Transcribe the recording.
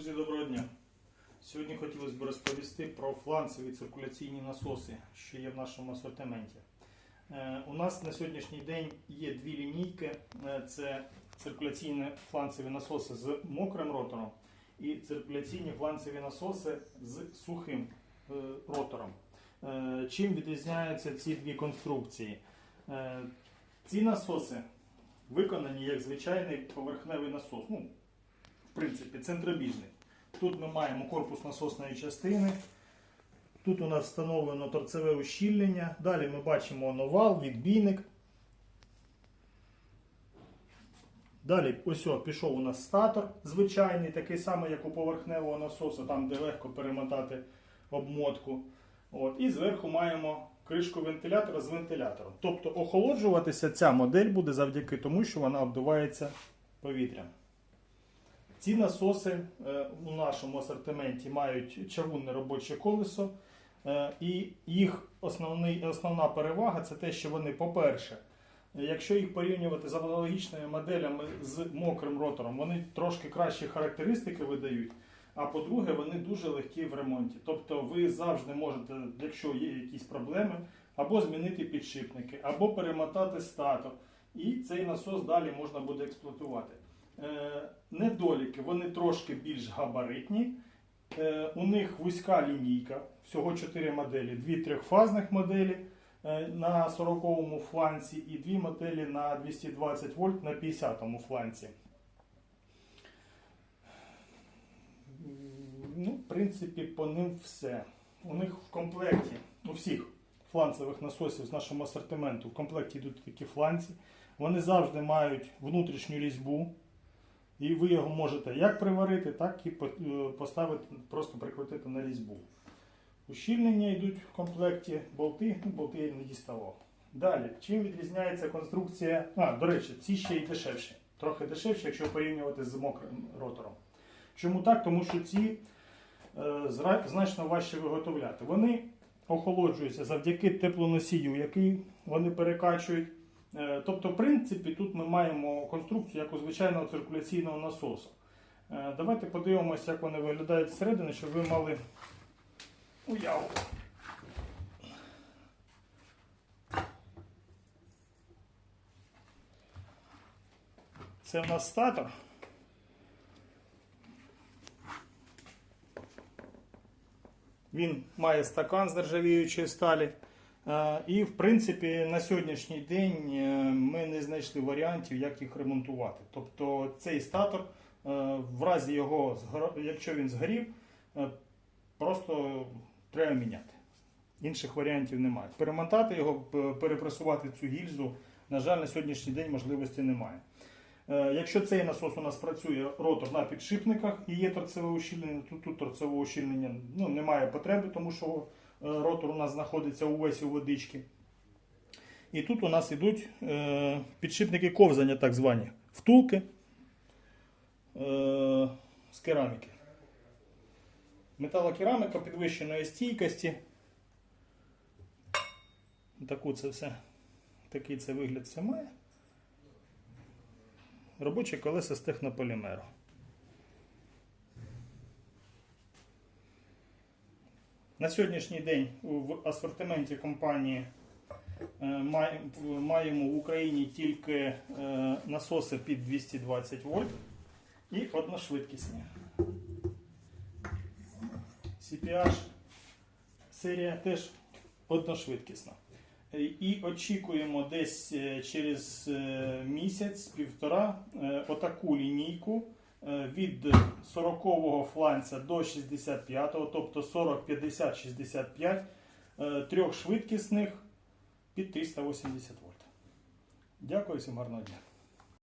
Друзі, доброго дня! Сьогодні хотілося б розповісти про фланцеві циркуляційні насоси, що є в нашому асортименті. Е, У нас на сьогоднішній день є дві лінійки: Е, це циркуляційні фланцеві насоси з мокрим ротором і циркуляційні фланцеві насоси з сухим е, ротором. Чим відрізняються ці дві конструкції? Ці насоси виконані як звичайний поверхневий насос. Ну, в принципі, центробіжний. Тут ми маємо корпус насосної частини. Тут у нас встановлено торцеве ущільнення. Далі ми бачимо новал, відбійник. Далі ось о, пішов у нас статор звичайний, такий самий, як у поверхневого насосу, там де легко перемотати обмотку. От. І зверху маємо кришку вентилятора з вентилятором. Тобто охолоджуватися ця модель буде завдяки тому, що вона обдувається повітрям. Ці насоси е, у нашому асортименті мають чавунне робоче колесо, е, і їх основний, основна перевага це те, що вони, по-перше, якщо їх порівнювати з аналогічними моделями з мокрим ротором, вони трошки кращі характеристики видають. А по-друге, вони дуже легкі в ремонті. Тобто ви завжди можете, якщо є якісь проблеми, або змінити підшипники, або перемотати статор. І цей насос далі можна буде експлуатувати. Е, Недоліки, вони трошки більш габаритні. Е, У них вузька лінійка, всього 4 моделі, дві трьохфазних моделі е, на 40-му фланці і дві моделі на 220 вольт на 50-му фланці. Ну, в принципі, по ним все. У них в комплекті, у всіх фланцевих насосів з нашого асортименту, в комплекті йдуть такі фланці. Вони завжди мають внутрішню різьбу. І ви його можете як приварити, так і е, поставити, просто прикрутити на різьбу. Ущільнення йдуть в комплекті, болти, ну, болти я не діставав. Далі, чим відрізняється конструкція. А, до речі, ці ще й дешевші. Трохи дешевші, якщо порівнювати з мокрим ротором. Чому так? Тому що ці е, значно важче виготовляти. Вони охолоджуються завдяки теплоносію, який вони перекачують. Е, Тобто, в принципі, тут ми маємо конструкцію як у звичайного циркуляційного насосу. Е, Давайте подивимося, як вони виглядають зсередини, щоб ви мали уяву. Це в нас статор. Він має стакан з нержавіючої сталі. Е, І, в принципі, на сьогоднішній день е, ми не знайшли варіантів, як їх ремонтувати. Тобто цей статор, е, в разі його, якщо він згорів, просто треба міняти. Інших варіантів немає. Перемотати його, перепресувати цю гільзу, на жаль, на сьогоднішній день можливості немає. Якщо цей насос у нас працює ротор на підшипниках і є торцеве ущільнення, то тут торцевого ущільнення ну, немає потреби, тому що ротор у нас знаходиться увесь у водички. І тут у нас йдуть е, підшипники ковзання, так звані, втулки е, з кераміки. Металокераміка підвищеної стійкості. Таку це все, такий це вигляд все має. Робоче колеса з технополімеру. На сьогоднішній день в асортименті компанії е, маємо в Україні тільки е, насоси під 220 вольт і одношвидкісні. CPH серія теж одношвидкісна. Е, І очікуємо десь через місяць-півтора отаку лінійку від 40-го фланця до 65-го, тобто 40, 50, 65, трьох трьохшвидкісних під 380 вольт. Дякую всім гарного дня.